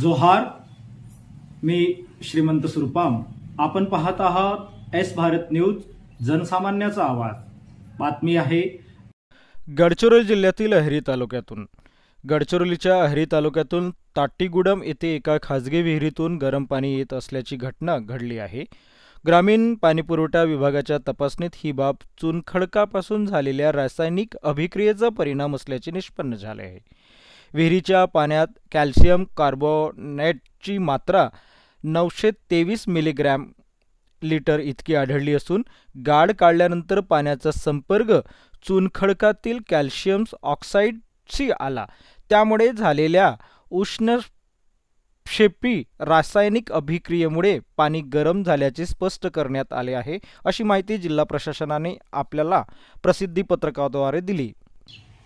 जोहार मी श्रीमंत सुरपाम. आपण पाहत आहात एस भारत न्यूज जनसामान्याचा आवाज. बातमी आहे. गडचिरोली जिल्ह्यातील अहेरी तालुक्यातून. गडचिरोलीच्या अहेरी तालुक्यातून ताटीगुडम येथे एका खाजगी विहिरीतून गरम पाणी येत असल्याची घटना घडली आहे. ग्रामीण पाणीपुरवठा विभागाच्या तपासणीत ही बाब चुनखडकापासून झालेल्या रासायनिक अभिक्रियेचा परिणाम असल्याचे निष्पन्न झाले आहे. विहिरीच्या पाण्यात कॅल्शियम कार्बोनेटची मात्रा नऊशे तेवीस मिलीग्रॅम लिटर इतकी आढळली असून गाळ काढल्यानंतर पाण्याचा संपर्क चुनखडकातील कॅल्शियम ऑक्साईडशी आला. त्यामुळे झालेल्या उष्णक्षेपी रासायनिक अभिक्रियेमुळे पाणी गरम झाल्याचे स्पष्ट करण्यात आले आहे अशी माहिती जिल्हा प्रशासनाने आपल्याला प्रसिद्धीपत्रकाद्वारे दिली.